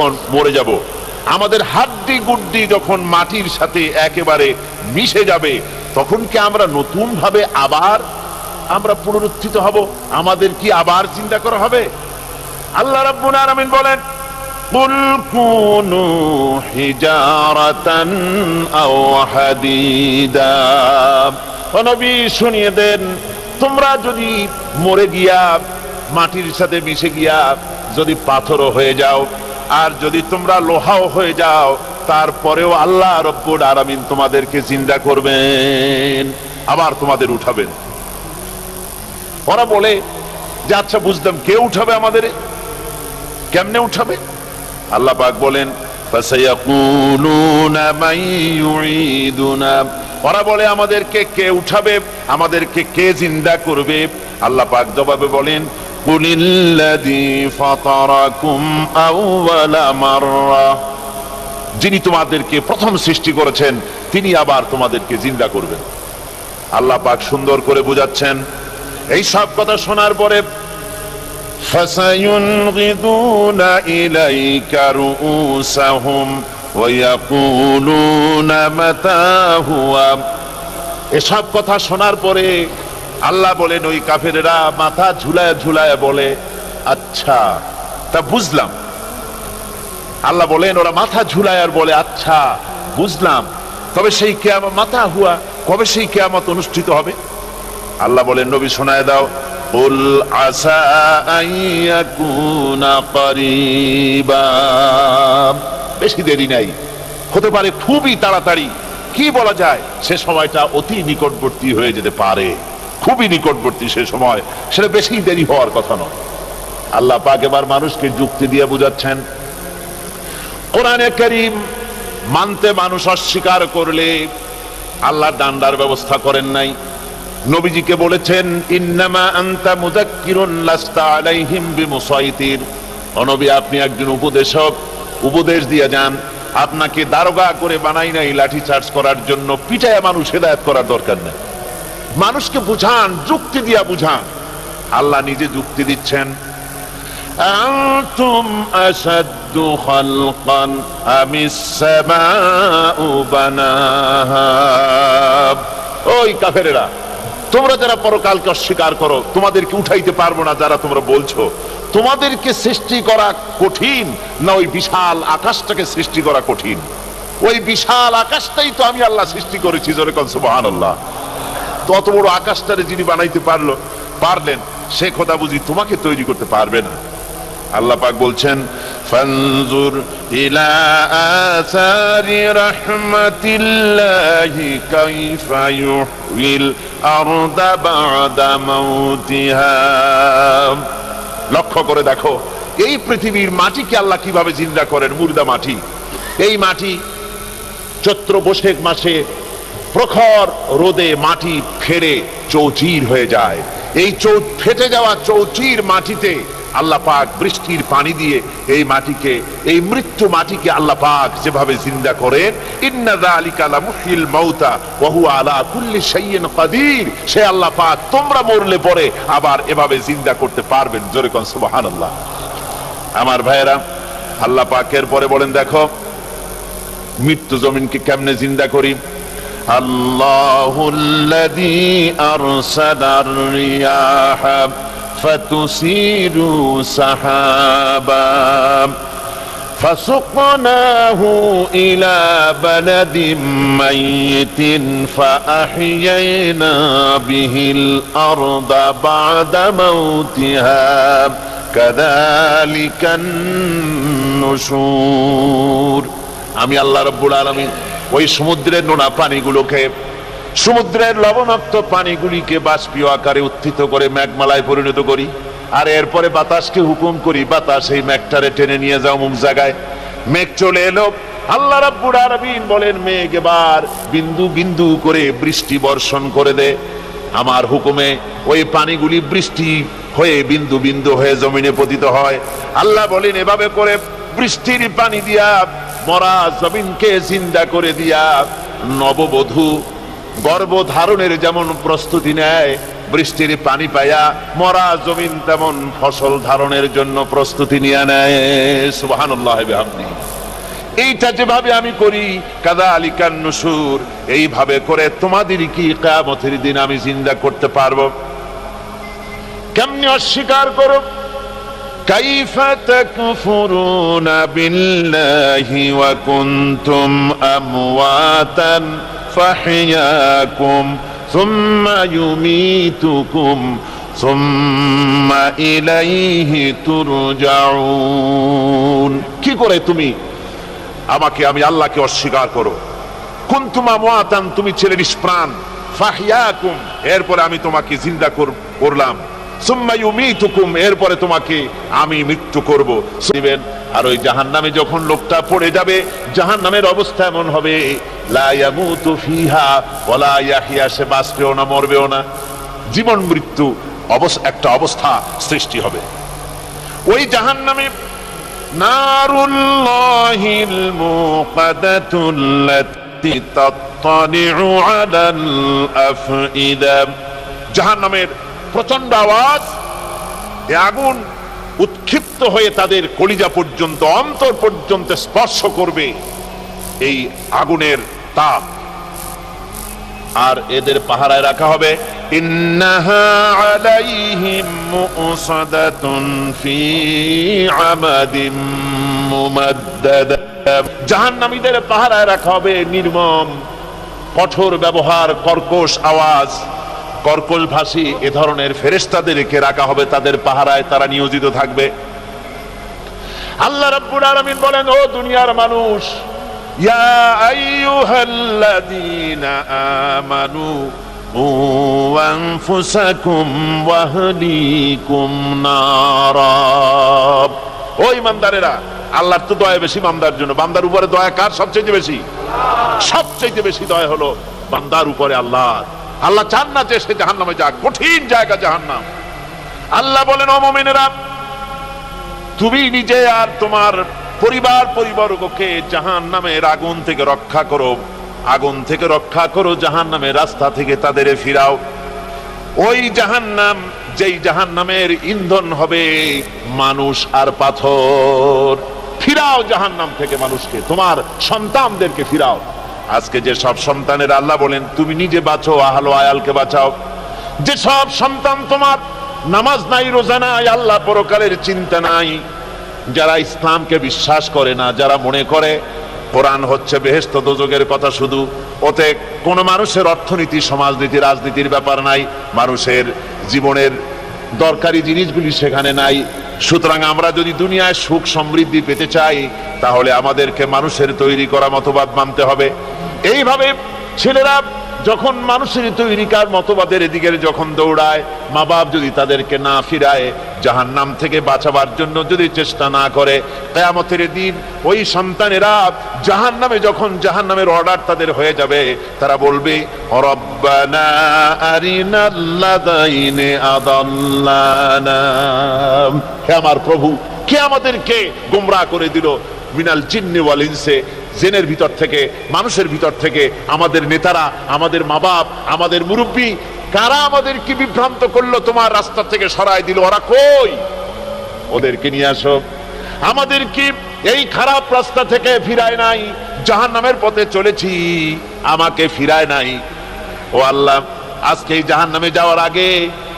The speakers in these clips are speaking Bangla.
যখন মরে যাব, আমাদের হাড্ডি গুড্ডি যখন মাটির সাথে একেবারে মিশে যাবে, তখন কি আমরা নতুনভাবে আবার আমরা পুনরুত্থিত হব? আমাদের কি আবার চিন্তা করা হবে? আল্লাহ রাব্বুল আলামিন বলেন, কুল কুনু হিজারাতান আও শুনিয়ে দেন, তোমরা যদি মরে গিয়া, মাটির সাথে মিশে গিয়া যদি পাথরও হয়ে যাও আর যদি তোমরা লোহাও হয়ে যাও, তারপরেও আল্লাহ রব্বুল আরামিন তোমাদেরকে জিন্দা করবেন, আবার তোমাদের উঠাবেন। ওরা বলে যে আচ্ছা বুঝতাম কে উঠাবে আমাদের? কেমনে উঠাবে? আল্লাহ পাক বলেন ওরা বলে, আমাদেরকে কে উঠাবে? আমাদেরকে কে জিন্দা করবে? আল্লাহ পাক জবাবে বলেন قُلِ الَّذِي فَطَرَكُمْ أَوَّلَ مَرَّةٍ যিনি তোমাদেরকে প্রথম সৃষ্টি করেছেন তিনি আবার তোমাদেরকে জিন্দা করবেন আল্লাহ পাক সুন্দর করে বুঝাচ্ছেন এই সব কথা শোনার পরে فسينغضون إليك رؤوسهم ويقولون متى هو এসব কথা শোনার পরে আল্লাহ বলেন ওই কাফেরেরা মাথা ঝুলায় ঝুলায় বলে আচ্ছা তা বুঝলাম। আল্লাহ বলেন, ওরা মাথা ঝুলায় আর বলে আচ্ছা বুঝলাম। তবে সেই কেয়ামত মাথা হুয়া, কবে সেই কেয়ামত অনুষ্ঠিত হবে? আল্লাহ বলেন, নবী শোনায় দাও, উল আসা বেশি দেরি নাই। হতে পারে খুবই তাড়াতাড়ি। কি বলা যায়, সে সময়টা অতি নিকটবর্তী হয়ে যেতে পারে। খুবই নিকটবর্তী সে সময়। সেটা বেশি দেরি হওয়ার কথা নয়। আল্লাহ পাক এবার মানুষকে যুক্তি দিয়ে বুঝাচ্ছেন, কোরআনে করিম মানতে মানুষ অস্বীকার করলে আল্লাহ ডান্ডার ব্যবস্থা করেন নাই। নবীজিকে বলেছেন, ইন্নামা আনতা মুদাক্কিরুন লাস্তা আলাইহিম বিমুসাইতির। অনবী আপনি একজন উপদেশক, উপদেশ দিয়ে যান। আপনাকে দারোগা করে বানাই নাই, লাঠি চার্জ করার জন্য পিটায় মানুষ হেদায়ত করার দরকার নেই। মানুষকে বুঝান যুক্তি দিয়া বুঝান আল্লাহ নিজে যুক্তি দিচ্ছেন أنتم أشد خلقا أم السماء بناها ওই কাফেরেরা তোমরা যারা পরকালকে অস্বীকার করো তোমাদেরকে উঠাইতে পারবো না যারা তোমরা বলছো তোমাদেরকে সৃষ্টি করা কঠিন না ওই বিশাল আকাশটাকে সৃষ্টি করা কঠিন ওই বিশাল আকাশটাই তো আমি আল্লাহ সৃষ্টি করেছি জোরে কন সুবহান আল্লাহ তত বড় আকাশটারে যিনি বানাইতে পারল, পারলেন, সে কথা বুঝি তোমাকে তৈরি করতে পারবে না। আল্লাহ পাক বলছেন, ফানজুর ইলা আসারি রাহমাতিল্লাহি কাইফা ইউহিল আরদা বাদা মাউতিহা। লক্ষ্য করে দেখো, এই পৃথিবীর মাটিকে আল্লাহ কীভাবে জিন্দা করেন? মুর্দা মাটি। এই মাটি চৈত্র বৈশাখ মাসে প্রখর রোদে মাটি ফেরে চৌচির হয়ে যায়। এই চৌ ফেটে যাওয়া চৌচির মাটিতে আল্লাহ পাক বৃষ্টির পানি দিয়ে এই মাটিকে, এই মৃত্যু মাটিকে আল্লাহ পাক যেভাবে জিন্দা করেন মাউতা আলা কুল্লি শাইইন কাদির। সে আল্লাহ পাক তোমরা মরলে পরে আবার এভাবে জিন্দা করতে পারবেন। জোরে কোন সুবহানাল্লাহ। আমার ভাইয়েরা, আল্লাহ পাকের পরে বলেন, দেখো, মৃত্যু জমিনকে কেমনে জিন্দা করি? আল্লাহুল্লাযী আরসালার রিয়াহা ফাতুসিরু সাহাবা فسقناه إلى بلد ميت فأحيينا به الأرض بعد موتها كذلك النشور আমি আল্লাহ রব্বুল আলমিন ওই সমুদ্রের নোনা পানিগুলোকে সমুদ্রের লবণাক্ত পানিগুলিকে বাষ্পীয় আকারে উত্থিত করে মেঘমালায় পরিণত করি, আর এরপরে বাতাসকে হুকুম করি, বাতাস এই মেঘটারে টেনে নিয়ে যাও মুখ জায়গায়। মেঘ চলে এলো। আল্লাহ রাব্বুল আলামিন বলেন, মেঘ এবার বিন্দু বিন্দু করে বৃষ্টি বর্ষণ করে দে। আমার হুকুমে ওই পানিগুলি বৃষ্টি হয়ে বিন্দু বিন্দু হয়ে জমিনে পতিত হয়। আল্লাহ বলেন, এভাবে করে বৃষ্টির পানি দিয়া মরা জমিনকে জিন্দা করে দিয়া নববধূ গর্ভধারণের যেমন প্রস্তুতি নেয়, বৃষ্টির পানি পাইয়া মরা জমিন তেমন ফসল ধারণের জন্য প্রস্তুতি নিয়ে নেয়। বিহামদিহি এইটা যেভাবে আমি করি কাদা আলিকান নসুর, এইভাবে করে তোমাদের কি কামতের দিন আমি জিন্দা করতে পারব? কেমনি অস্বীকার করো? كيف تكفرون بالله وكنتم أمواتا فحياكم ثم يميتكم ثم إليه ترجعون কি করে তুমি আমাকে আমি আল্লাহকে অস্বীকার করো কুন্তুমা মুআতান তুমি ছিলে নিষ্প্রাণ ফাহিয়াকুম এরপরে আমি তোমাকে জিন্দা কর- করলাম এরপরে তোমাকে আমি মৃত্যু করব। আর ওই জাহান নামে যখন লোকটা পড়ে যাবে জাহান নামের অবস্থা এমন হবে সে বাঁচবেও না, মরবেও না। জীবন মৃত্যু একটা অবস্থা সৃষ্টি হবে। ওই জাহান নামে জাহান নামের জাহান্নামের প্রচণ্ড আওয়াজ, এ আগুন উৎক্ষিপ্ত হয়ে তাদের কলিজা পর্যন্ত, অন্তর পর্যন্ত স্পর্শ করবে এই আগুনের তাপ। আর এদের পাহারায় রাখা হবে আমাদিম মুমাদ্দাদা। পাহারায় রাখা হবে নির্মম, কঠোর ব্যবহার, কর্কশ আওয়াজ। কর্কশ ভাষী এ ধরনের রেখে রাখা হবে তাদের পাহারায়, তারা নিয়োজিত থাকবে। আল্লাহ রাব্বুল আলামিন বলেন, ও দুনিয়ার মানুষ, ইয়া আইয়ুহাল্লাযীনা আমানু ওয়ানফুসাকুম ওয়াহলিকুম নারা। ও ইমানদারেরা, আল্লাহর তো দয়া বেশি বান্দার জন্য। বান্দার উপরে দয়া কার সবচেয়ে বেশি? সবচেয়ে বেশি দয়া হলো বান্দার উপরে আল্লাহ আল্লাহ চান না যে সে জাহান্নামে যাক, কঠিন জায়গা জাহান্নাম। আল্লাহ বলেন, ও মুমিনেরা, তুমি নিজে আর তোমার পরিবার পরিবারকে জাহান নামের আগুন থেকে রক্ষা করো, আগুন থেকে রক্ষা করো জাহান নামের রাস্তা থেকে তাদের ফিরাও। ওই জাহান নাম যেই জাহান নামের ইন্ধন হবে মানুষ আর পাথর। ফিরাও জাহান নাম থেকে মানুষকে, তোমার সন্তানদেরকে ফিরাও। আজকে যে সব সন্তানের আল্লাহ বলেন, তুমি নিজে বাঁচো, আহলো আয়ালকে বাঁচাও। যে সব সন্তান তোমার নামাজ নাই, রোজা নাই, আল্লাহ পরকালের চিন্তা নাই, যারা ইসলামকে বিশ্বাস করে না, যারা মনে করে, কোরআন হচ্ছে বেহেস্ত দোজগের কথা শুধু ওতে কোনো মানুষের অর্থনীতি, সমাজনীতি, রাজনীতির ব্যাপার নাই, মানুষের জীবনের দরকারি জিনিসগুলি সেখানে নাই। সুতরাং আমরা যদি দুনিয়ায় সুখ সমৃদ্ধি পেতে চাই, তাহলে আমাদেরকে মানুষের তৈরি করা মতবাদ মানতে হবে। এইভাবে ছেলেরা যখন মানুষের তৈরিকার মতবাদের এদিকে যখন দৌড়ায়, মা বাপ যদি তাদেরকে না ফিরায় জাহান নাম থেকে বাঁচাবার জন্য যদি চেষ্টা না করে, কেয়ামতের দিন ওই সন্তানেরা জাহান নামে যখন জাহান নামের অর্ডার তাদের হয়ে যাবে, তারা বলবে হে আমার প্রভু কে আমাদেরকে গোমরা করে দিল? মিনাল জিন্নি ওয়াল ইনসে। জেনের ভিতর থেকে, মানুষের ভিতর থেকে, আমাদের নেতারা, আমাদের মা বাপ আমাদের মুরব্বী, কারা আমাদের কি বিভ্রান্ত করল তোমার রাস্তা থেকে সরাই দিল? ওরা কই? ওদেরকে নিয়ে আসো। আমাদের কি এই খারাপ রাস্তা থেকে ফিরায় নাই? জাহান নামের পথে চলেছি, আমাকে ফিরায় নাই। ও আল্লাহ, আজকে এই জাহান নামে যাওয়ার আগে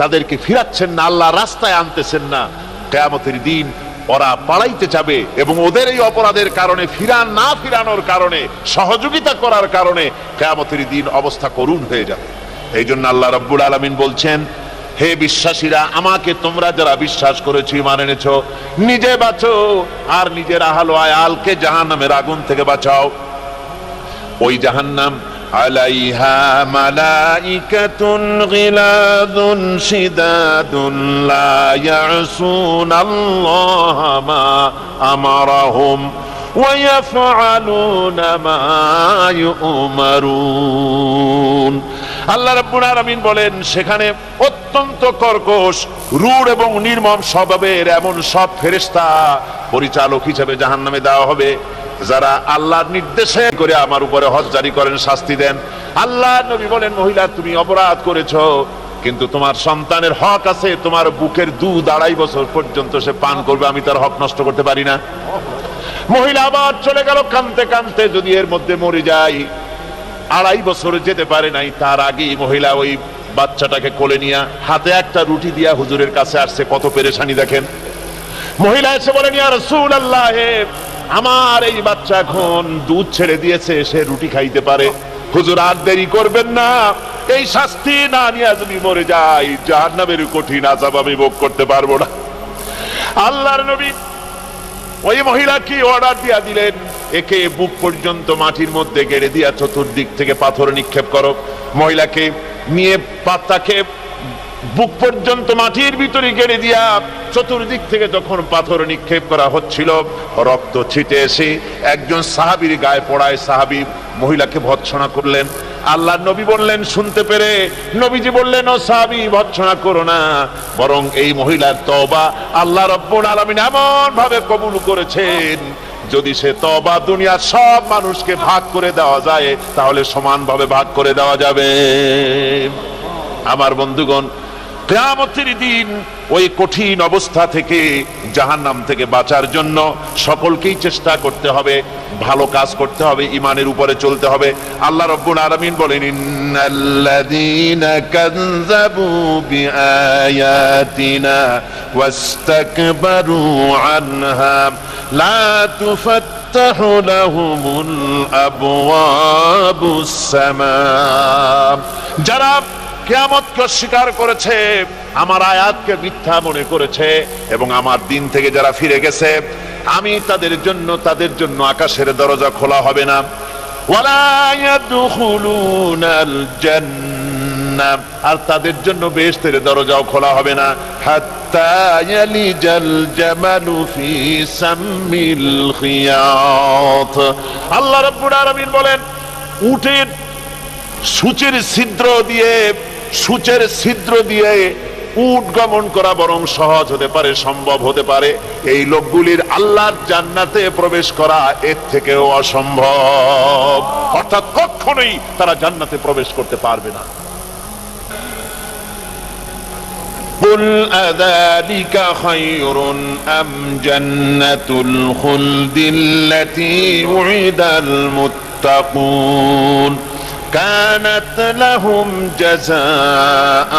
তাদেরকে ফিরাচ্ছেন না, আল্লাহ রাস্তায় আনতেছেন না। কেয়ামতের দিন ওরা পালাইতে যাবে এবং ওদের এই অপরাধের কারণে ফিরান না ফিরানোর কারণে, সহযোগিতা করার কারণে কেয়ামতের দিন অবস্থা করুণ হয়ে যাবে। এই জন্য আল্লাহ রব্বুল আলমিন বলছেন, হে বিশ্বাসীরা, আমাকে তোমরা যারা বিশ্বাস করেছি মানে এনেছ, নিজে বাঁচো, আর নিজের আহালো আয়ালকে জাহান্নামের আগুন থেকে বাঁচাও। ওই জাহান্নাম عليها ملائكة غلاظ شداد لا يعصون الله ما أمرهم ويفعلون ما يؤمرون আল্লাহ রাব্বুল আলামিন বলেন সেখানে অত্যন্ত কর্কশ রূঢ় এবং নির্মম স্বভাবের এমন সব ফেরেশতা পরিচালক হিসেবে জাহান্নামে দেওয়া হবে যারা আল্লাহর নির্দেশে করে আমার উপরে হজ জারি করেন, শাস্তি দেন। আল্লাহ নবী বলেন, মহিলা, তুমি অপরাধ করেছ, কিন্তু তোমার সন্তানের হক আছে, তোমার বুকের দুধ আড়াই বছর পর্যন্ত সে পান করবে, আমি তার হক নষ্ট করতে পারি না। মহিলা আবার চলে গেল, কানতে কানতে যদি এর মধ্যে মরে যায়, আড়াই বছর যেতে পারে নাই, তার আগেই মহিলা ওই বাচ্চাটাকে কোলে নিয়ে হাতে একটা রুটি দিয়া হুজুরের কাছে আসছে, কত পেরেশানি দেখেন। মহিলা এসে বলেন, ইয়া রাসূল আল্লাহ আমার এই বাচ্চা এখন দুধ ছেড়ে দিয়েছে, সে রুটি খাইতে পারে। হুজুর, আর দেরি করবেন না। এই শাস্তি না নিয়ে যদি মরে যাই, জাহান্নামের কঠিন আযাব আমি ভোগ করতে পারব না। আল্লাহর নবী ওই মহিলা কি অর্ডার দিয়া দিলেন, একে বুক পর্যন্ত মাটির মধ্যে গেড়ে দিয়া চতুর্দিক থেকে পাথর নিক্ষেপ করো। মহিলাকে নিয়ে পাতাকে বুক পর্যন্ত মাটির ভিতরে গেড়ে দিয়া চতুর্দিক থেকে যখন পাথর নিক্ষেপ করা হচ্ছিল, রক্ত ছিটে এসে একজন সাহাবীর গায়ে পড়ায় সাহাবী মহিলাকে ভৎসনা করলেন। আল্লাহ নবী বললেন, শুনতে পেরে? নবীজি বললেন, ও সাহাবী, ভৎসনা করো না। বরং এই মহিলার তওবা আল্লাহ রব্বুল আলামিন এমন ভাবে কবুল করেছেন, যদি সে তবা দুনিয়ার সব মানুষকে ভাগ করে দেওয়া যায়, তাহলে সমানভাবে ভাগ করে দেওয়া যাবে। আমার বন্ধুগণ কেয়ামতের দিন ওই কঠিন অবস্থা থেকে জাহান্নাম থেকে বাঁচার জন্য সকলকেই চেষ্টা করতে হবে, ভালো কাজ করতে হবে ইমানের উপরে চলতে হবে। আল্লাহ রব্বুল আলামিন বলেন যারা কেয়ামতকে অস্বীকার করেছে, আমার আয়াতকে মিথ্যা মনে করেছে এবং আমার দিন থেকে যারা ফিরে গেছে, আমি তাদের জন্য তাদের জন্য আকাশের দরজা খোলা হবে না। আর তাদের জন্য বেহেশতের দরজাও খোলা হবে না। আল্লাহ রাব্বুল আলামিন বলেন, উটের সূচের ছিদ্র দিয়ে সূচের ছিদ্র দিয়ে উট গমন করা বরং সহজ হতে পারে সম্ভব হতে পারে এই লোকগুলির আল্লাহর জান্নাতে প্রবেশ করা এর থেকেও অসম্ভব অর্থাৎ কখনোই তারা জান্নাতে প্রবেশ করতে পারবে না قل أذلك خير أم جنة الخلد التي وعد المتقون كانت لهم جزاء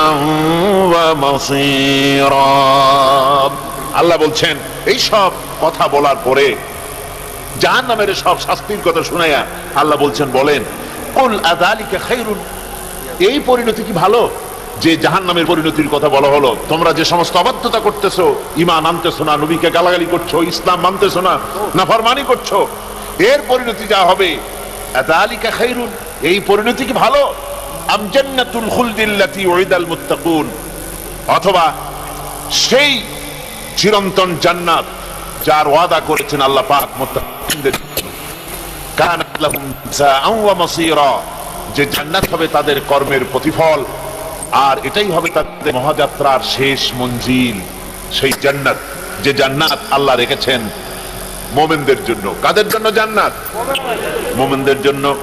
ومصيرا আল্লাহ বলছেন এই সব কথা বলার পরে জাহান নামের সব শাস্তির কথা শুনাইয়া আল্লাহ বলছেন বলেন কুল আদালিকা খাইরুন এই পরিণতি কি ভালো যে জাহান নামের পরিণতির কথা বলা হলো তোমরা যে সমস্ত অবাধ্যতা করতেছো ইমান আনতেছো না নবীকে গালাগালি করছো ইসলাম মানতেছো না নাফরমানি করছো এর পরিণতি যা হবে এই পরিণতি কি ভালো? আম অথবা সেই চিরন্তন জান্নাত যার ওয়াদা করেছেন আল্লাহ পাক যে জান্নাত হবে তাদের কর্মের প্রতিফল, আর এটাই হবে তাদের মহাযাত্রার শেষ মঞ্জিল, সেই জান্নাত। যে জান্নাত আল্লাহ রেখেছেন মোমেনদের জন্য। কাদের জন্য জান্নাত? মোমেনদের জন্য।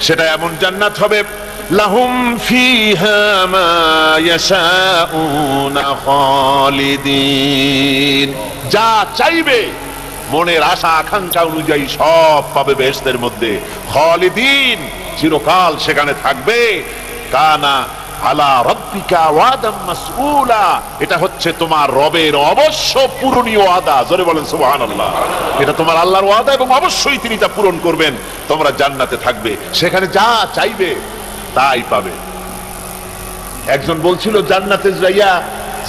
সেটা এমন জান্নাত হবে, লাহুম যা চাইবে, মনের আশা, আকাঙ্ক্ষা অনুযায়ী সব পাবে বেহেশতের মধ্যে। খালিদিন চিরকাল সেখানে থাকবে। কানা এটা হচ্ছে তোমার রবের অবশ্য পূরণীয় জোরে বলেন এটা তোমার আল্লাহর ওয়াদা এবং অবশ্যই তিনি তা পূরণ করবেন। তোমরা জান্নাতে থাকবে। সেখানে যা চাইবে, তাই পাবে। একজন বলছিল, জান্নাতে যাইয়া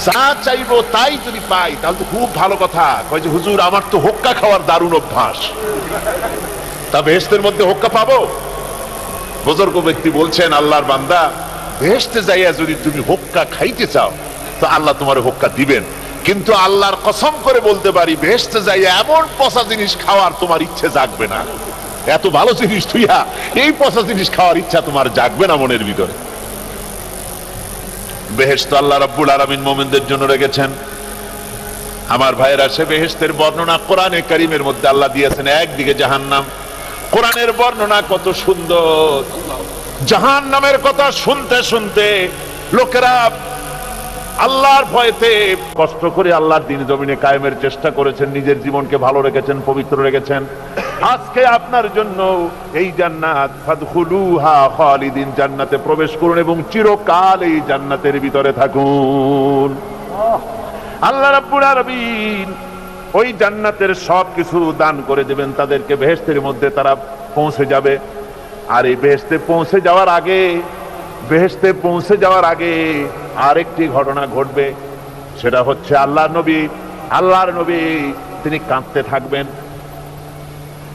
যা চাইব, তাই যদি পাই, তাহলে তো খুব ভালো কথা। কয় যে, হুজুর, আমার তো হোক্কা খাওয়ার দারুণ অভ্যাস। তা বেহেস্তের মধ্যে হোক্কা পাবো? বুজুর্গ ব্যক্তি বলছেন, আল্লাহর বান্দা বেহেশতে যাইয়া যদি তুমি হোক্কা খাইতে চাও, তো আল্লাহ তোমার হোক্কা দিবেন। কিন্তু আল্লাহর কসম করে বলতে পারি বেহেশতে যাইয়া এমন পচা জিনিস খাওয়ার তোমার ইচ্ছে জাগবে না। এত ভালো জিনিস তুইয়া, এই পচা জিনিস খাওয়ার ইচ্ছা তোমার জাগবে না মনের ভিতরে। বেহেশত আল্লাহ রাব্বুল আলামিন মোমিনদের জন্য রেখেছেন। আমার ভাইয়েরা, সে বেহেশতের বর্ণনা কোরআনে কারিমের মধ্যে আল্লাহ দিয়েছেন, একদিকে জাহান্নাম। কোরআনের বর্ণনা কত সুন্দর। জাহান নামের কথা শুনতে শুনতে লোকেরা আল্লাহর ভয়তে কষ্ট করে আল্লাহর দিন জমিনে কায়েমের চেষ্টা করেছেন, নিজের জীবনকে ভালো রেখেছেন, পবিত্র রেখেছেন। আজকে আপনার জন্য এই জান্নাত জান্নাতে প্রবেশ করুন এবং চিরকাল এই জান্নাতের ভিতরে থাকুন। আল্লাহ রাব্বুল আলামিন ওই জান্নাতের সব কিছু দান করে দেবেন, তাদেরকে বেহেশতের মধ্যে তারা পৌঁছে যাবে। আর এই বেহেশতে পৌঁছে যাওয়ার আগে, বেহেশতে পৌঁছে যাওয়ার আগে আরেকটি ঘটনা ঘটবে। সেটা হচ্ছে আল্লাহর নবী আল্লাহর নবী তিনি কাঁদতে থাকবেন।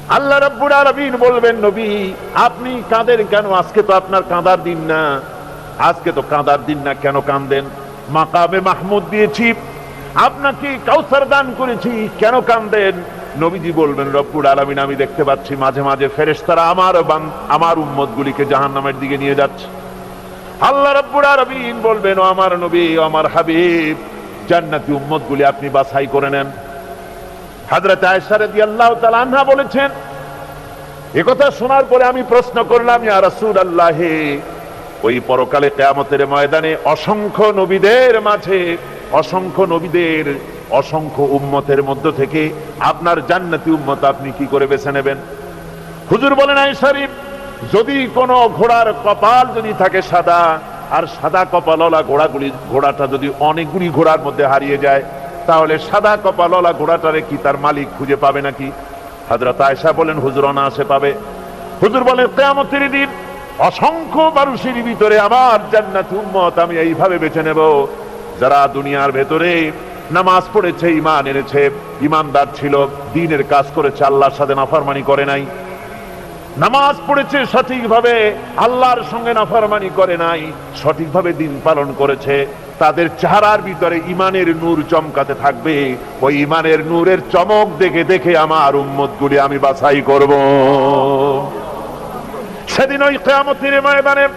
আল্লাহ রাব্বুল আলামিন বলবেন, নবী, আপনি কাঁদেন কেন? আজকে তো আপনার কাঁদার দিন না। আজকে তো কাঁদার দিন না, কেন কাঁদেন? মাকামে মাহমুদ দিয়েছি। আপনাকে কাউসার দান করেছি, কেন কাঁদেন? নবীজি বলবেন, রব্বুল আলামিন, আমি দেখতে পাচ্ছি মাঝে মাঝে ফেরেশতারা আমার আমার উম্মত গুলিকে জাহান্নামের দিকে নিয়ে যাচ্ছে। আল্লাহ রাব্বুল আলামিন বলবেন, ও আমার নবী, ও আমার হাবিব, জান্নাতি উম্মত গুলি আপনি বাছাই করে নেন। হাজরত আয়েশা রাদিয়াল্লাহু তাআলা আনহা বলেছেন একথা শোনার পরে আমি প্রশ্ন করলাম, ইয়া রাসূলুল্লাহ, ওই পরকালে কিয়ামতের ময়দানে অসংখ্য নবীদের মাঝে, অসংখ্য নবীদের অসংখ্য উম্মতের মধ্য থেকে আপনার জান্নাতি উম্মত আপনি কি করে বেছে নেবেন? হুজুর বলেন আই শরীফ, যদি কোনো ঘোড়ার কপাল যদি থাকে সাদা, আর সাদা কপালওয়ালা ঘোড়াগুলি, ঘোড়াটা যদি অনেকগুলি ঘোড়ার মধ্যে হারিয়ে যায়, তাহলে সাদা কপালওয়ালা ঘোড়াটারে কি তার মালিক খুঁজে পাবে নাকি? হাজরত আয়সা বলেন, হুজুর অনায়াসে পাবে। হুজুর বলেন, কেয়ামতের দিন অসংখ্য মানুষের ভিতরে আমার জান্নাত উম্মত আমি এইভাবে বেছে নেব, যারা দুনিয়ার ভেতরে নামাজ পড়েছে ইমান এনেছে। ইমানদার ছিল, দিনের কাজ করেছে, আল্লাহর সাথে নাফরমানি করে নাই। নামাজ পড়েছে সঠিকভাবে, আল্লাহর সঙ্গে নাফরমানি করে নাই, সঠিকভাবে দিন পালন করেছে। তাদের চেহারার ভিতরে ইমানের নূর চমকাতে থাকবে। ওই ইমানের নূরের চমক দেখে দেখে আমার উম্মত গুলি আমি বাছাই করব। সেদিন ওই কেয়ামতের ময়দানে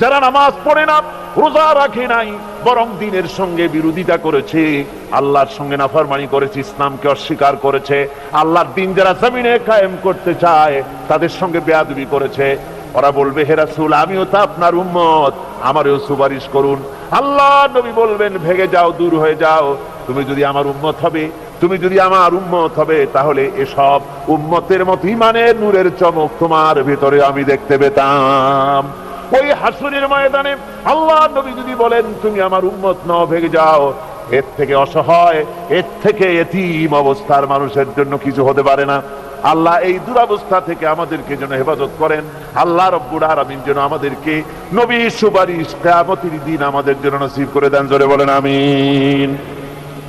যারা নামাজ পড়ে না, রোজা রাখে নাই, বরং দিনের সঙ্গে বিরোধিতা করেছে। আল্লাহর সঙ্গে নাফরমানি করেছে, ইসলামকে অস্বীকার করেছে। আল্লাহর দিন যারা জমিনে কায়েম করতে চায়, তাদের সঙ্গে বেয়াদবি করেছে। ওরা বলবে, হে রাসূল, আমিও তো আপনার উম্মত। আমারও সুপারিশ করুন। আল্লাহ নবী বলবেন, ভেগে যাও, দূর হয়ে যাও। তুমি যদি আমার উম্মত হবে, তুমি যদি আমার উম্মত হবে, তাহলে এসব উম্মতের মতো ইমানের নূরের চমক তোমার ভিতরে আমি দেখতে পেতাম। ওই হাসুরের ময়দানে আল্লাহ নবী যদি বলেন, তুমি আমার উম্মত, নাও ভেগে যাও। এর থেকে অসহায়, এর থেকে এতিম অবস্থার মানুষের জন্য কিছু হতে পারে না। আল্লাহ এই দুরবস্থা থেকে আমাদেরকে যেন হেফাজত করেন। আল্লাহ রব্বুল আলামিন যেন আমাদেরকে নবী সুপারিশ, কিয়ামতের দিন আমাদের জন্য নসিব করে দেন। জোরে বলেন, আমিন।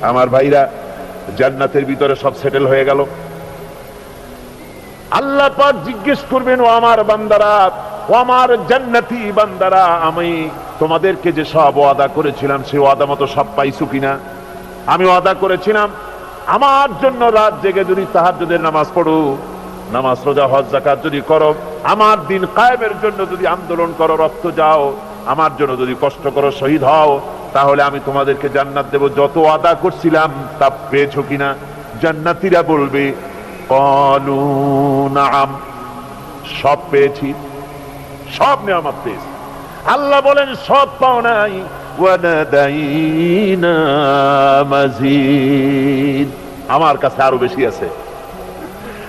আমার ভাইরা, জান্নাতের ভিতরে সব সেটেল হয়ে গেল। আল্লাহ পাক জিজ্ঞেস করবেন, ও আমার বান্দারা আমার জান্নাতি বান্দারা, আমি তোমাদেরকে যে সব ওয়াদা করেছিলাম, সেই ওয়াদা মতো সব পাইছো কিনা? আমি ওয়াদা করেছিলাম, আমার জন্য রাত জেগে যদি তাহাজ্জুদের নামাজ পড়ো, নামাজ, রোজা, হজ জাকাত যদি করো, আমার দিন কায়েমের জন্য যদি আন্দোলন করো, রক্ত যাও, আমার জন্য যদি কষ্ট করো, শহীদ হও, তাহলে আমি তোমাদেরকে জান্নাত দেব। যত ওয়াদা করছিলাম, তা পেয়েছ কিনা? জান্নাতীরা বলবে নাম, সব পেয়েছি। সব নিয়ামত পেয়েছি আল্লাহ বলেন, সব পাও নাই। আমার কাছে আরও বেশি আছে।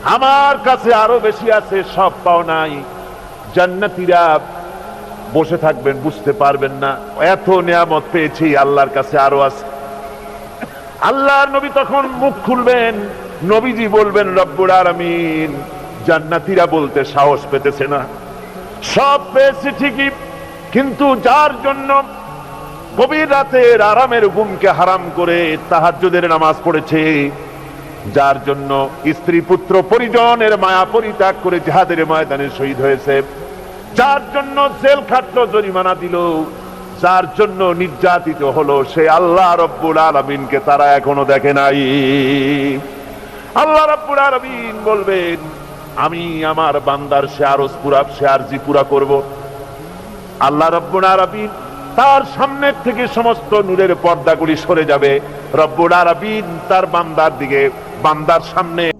আমার কাছে আরও বেশি আছে, সব পাও নাই। জান্নাতীরা বসে থাকবেন, বুঝতে পারবেন না। এত নিয়ামত পেয়েছি, আল্লাহর কাছে আরও আছে। আল্লাহর নবী তখন মুখ খুলবেন, নবীজি বলবেন রব্বুর আলামিন। জান্নাতীরা বলতে সাহস পেতেছে না। সব পেয়েছে ঠিকই, কিন্তু যার জন্য গভীর রাতের আরামের ঘুমকে হারাম করে তাহাজ্জুদের নামাজ পড়েছে, যার জন্য স্ত্রী পুত্র পরিজনের মায়া পরিত্যাগ করে জাহাদের ময়দানে শহীদ হয়েছে, যার জন্য জেল খাটলো, জরিমানা দিল, যার জন্য নির্যাতিত হলো সে আল্লাহ রব্বুল আলমিনকে, তারা এখনও দেখে নাই। আল্লাহ রব্বুল আলমিন বলবেন আমি আমার বান্দার শেয়ারস পুরা শেয়ারজি পুরা করব। আল্লাহ রব্বুল তার সামনের থেকে সমস্ত নূরের পর্দাগুলি সরে যাবে। রব্বুল তার বান্দার দিকে, বান্দার সামনে